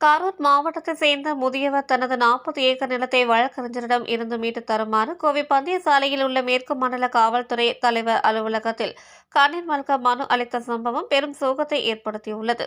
கரூர் மாவட்டத்தை சேர்ந்த முதியவர் தனது நாற்பது ஏக்கர் நிலத்தை வழக்கறிஞரிடம் இருந்து மீட்டு தருமாறு கோவை பந்தய சாலையில் உள்ள மேற்கு மண்டல காவல்துறை தலைவர் அலுவலகத்தில் கண்ணீர் மல்க மனு அளித்த சம்பவம் பெரும் சோகத்தை ஏற்படுத்தியுள்ளது.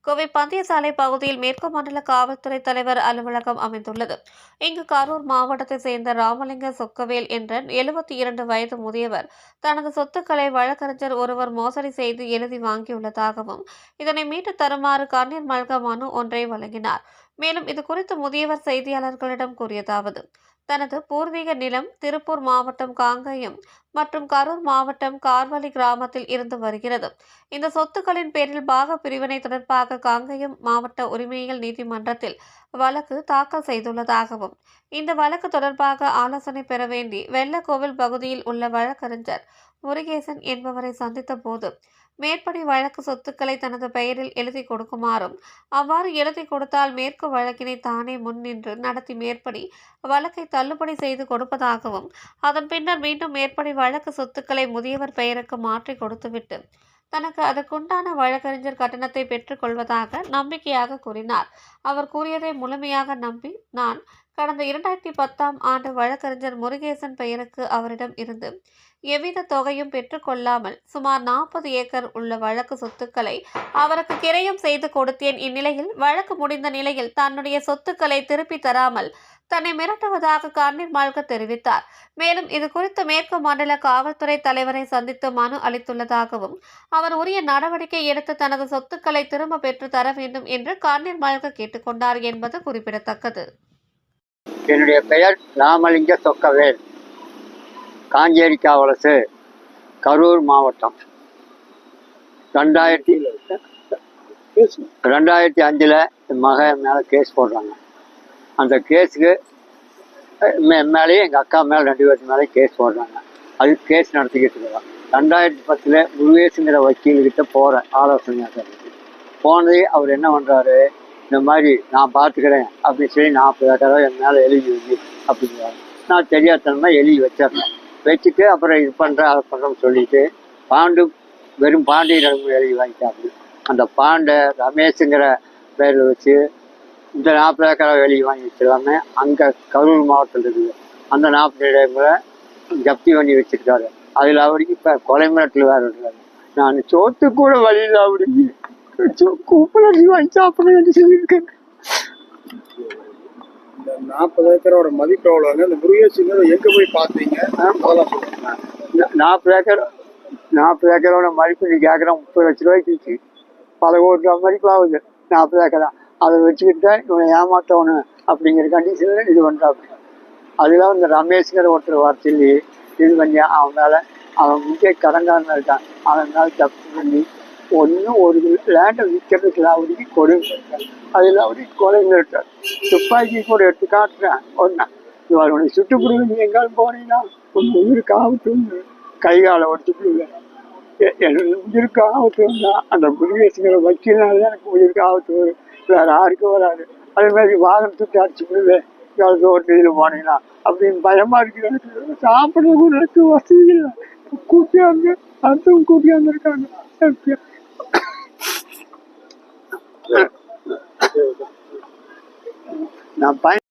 கோவை பந்தயசாலை பகுதியில் மேற்கு மண்டல காவல்துறை தலைவர் அலுவலகம் அமைந்துள்ளது. இங்கு கரூர் மாவட்டத்தை சேர்ந்த ராமலிங்க சொக்கவேல் என்ற எழுபத்தி இரண்டு வயது முதியவர் தனது சொத்துக்களை வழக்கறிஞர் ஒருவர் மோசடி செய்து எழுதி வாங்கியுள்ளதாகவும் இதனை மீட்டு தருமாறு கண்ணீர் மல்க மனு ஒன்றை வழங்கினார். மேலும் இது குறித்து முதியவர் செய்தியாளர்களிடம் கூறியதாவது தனது பூர்வீக நிலம் திருப்பூர் மாவட்டம் காங்கயம் மற்றும் கரூர் மாவட்டம் கார்வலி கிராமத்தில் இருந்து வருகிறது. இந்த சொத்துக்களின் பேரில் பாக பிரிவினை தொடர்பாக காங்கயம் மாவட்ட உரிமையியல் நீதிமன்றத்தில் வழக்கு தாக்கல் செய்துள்ளதாகவும் இந்த வழக்கு தொடர்பாக ஆலோசனை பெற வேண்டி வெள்ளக்கோவில் பகுதியில் உள்ள வழக்கறிஞர் முருகேசன் என்பவரை சந்தித்த போது மேற்படி வழக்கு சொத்துக்களை தனது பெயரில் எழுதி கொடுக்குமாறும் அவ்வாறு எழுதி கொடுத்தால் மேற்கு வழக்கினை தானே முன்னின்று நடத்தி மேற்படி வழக்கை தள்ளுபடி செய்து கொடுப்பதாகவும் அதன் பின்னர் மீண்டும் மேற்படி வழக்கு சொத்துக்களை முதியவர் பெயருக்கு மாற்றி கொடுத்துவிட்டு தனக்கு அதற்குண்டான வழக்கறிஞர் கட்டணத்தை பெற்றுக்கொள்வதாக நம்பிக்கையாக கூறினார். அவர் கூறியதை முழுமையாக நம்பி நான் கடந்த இரண்டாயிரத்தி பத்தாம் ஆண்டு வழக்கறிஞர் முருகேசன் பெயருக்கு அவரிடம் இருந்து எவ்வித தொகையும் பெற்றுக்கொள்ளாமல் சுமார் நாற்பது ஏக்கர் உள்ள வழக்கு சொத்துக்களை அவருக்கு கிரையும் செய்து கொடுத்தேன். இந்நிலையில் வழக்கு முடிந்த நிலையில் தன்னுடைய சொத்துக்களை திருப்பி தராமல் தன்னை மிரட்டுவதாக கண்ணீர் மால்க தெரிவித்தார். மேலும் இது குறித்து மேற்கு மாநில காவல்துறை தலைவரை சந்தித்து மனு அளித்துள்ளதாகவும் அவர் உரிய நடவடிக்கை எடுத்து தனது சொத்துக்களை திரும்ப பெற்று தர வேண்டும் என்று கண்ணீர் மால்க கேட்டுக்கொண்டார் என்பது குறிப்பிடத்தக்கது. என்னுடைய பெயர் ராமலிங்க சொக்கவேல் காஞ்சேரி காவலசு கரூர் மாவட்டம். ரெண்டாயிரத்தி ரெண்டாயிரத்தி அஞ்சில் மகன் மேலே கேஸ் போடுறாங்க. அந்த கேஸுக்கு மே மேலேயும் எங்கள் அக்கா மேலே ரெண்டு பேருக்கு மேலே கேஸ் போடுறாங்க. அது கேஸ் நடத்திக்கிட்டு இருக்கிறோம் ரெண்டாயிரத்தி பத்தில் முருகேசுங்கிற வக்கீல்கிட்ட போகிறேன் ஆலோசனை போனது அவர் என்ன பண்ணுறாரு இந்த மாதிரி நான் பார்த்துக்கிறேன் அப்படின்னு சொல்லி நாற்பது ஏக்கரா என் மேலே எழுதி வைங்க அப்படிங்கிறாரு. நான் தெரியாதனமாக எழுதி வச்சிடறேன். வச்சுட்டு அப்புறம் இது பண்ணுறேன் அதை பண்ணுறேன்னு சொல்லிட்டு பாண்டு வெறும் பாண்டியிடம் எழுதி வாங்கிட்டாரு. அந்த பாண்டை ரமேஷுங்கிற பேரில் வச்சு இந்த நாற்பது ஏக்கரா எழுதி வாங்கி வச்சிடலாமே அங்கே கரூர் மாவட்டத்தில் இருக்குது. அந்த நாற்பது இடங்களை ஜப்தி பண்ணி வச்சிருக்காரு. அதில் அவருக்கு இப்போ கொலை மிரட்டல் வேறு இருக்காரு. நான் சோத்து கூட வழியில் அவருக்கு கூப்பிட வாங்கி சாப்பிட சொல்லியிருக்கேன். நாற்பது ஏக்கரோட மதிப்பு எவ்வளோங்க இந்த முருகேசுங்கிறத எங்க போய் பார்த்தீங்க? நாற்பது ஏக்கர் நாற்பது ஏக்கரோட மதிப்பு நீ கேட்குற முப்பது லட்ச ரூபாய்க்கு பல கோடி ரூபா மதிப்பு ஆகுது. நாற்பது ஏக்கரா. அதை வச்சுக்கிட்டு தான் இவனை ஏமாற்றணும் அப்படிங்கிற கண்டிஷனில் இது பண்ணுறாப்பு அதில் இந்த ரமேஷ்ங்கிற ஒருத்தர் வார்த்தையிலேயே இது பண்ணி அவன் மேலே அவன் முக்கிய கடங்காரன் இருக்கான். அவன் தப்பு பண்ணி ஒன்றும் ஒரு லேண்டை விற்கிறதுக்கு அவருக்கு கொடுங்க அதில் அவருக்கு கொலை மிரட்டார் துப்பாக்கி கூட எடுத்து காட்டுறேன். ஒன்றா இவர் உனக்கு சுட்டுப்பிடுங்க நீ எங்காலும் போனீங்கன்னா உன் உயிருக்கு ஆபத்து கை காலை ஒடிச்சுப்பிடுவேன் என்னோட உயிருக்கு ஆபத்து அந்த குருவேசுங்கிற வக்கீல்னால தான் எனக்கு உயிருக்கு ஆபத்து வரும். வேற யாருக்கும் வராது. அதே மாதிரி வாகனம் தூக்கி அடிச்சு விடுவேன் யாருக்கு ஒரு இதில் போனீங்கன்னா அப்படின்னு பயமா இருக்கு எனக்கு சாப்பிட கூட எனக்கு வசதி இல்லை. கூட்டியாந்து அடுத்தவங்க கூட்டியாந்து இருக்காங்க நான் பயன்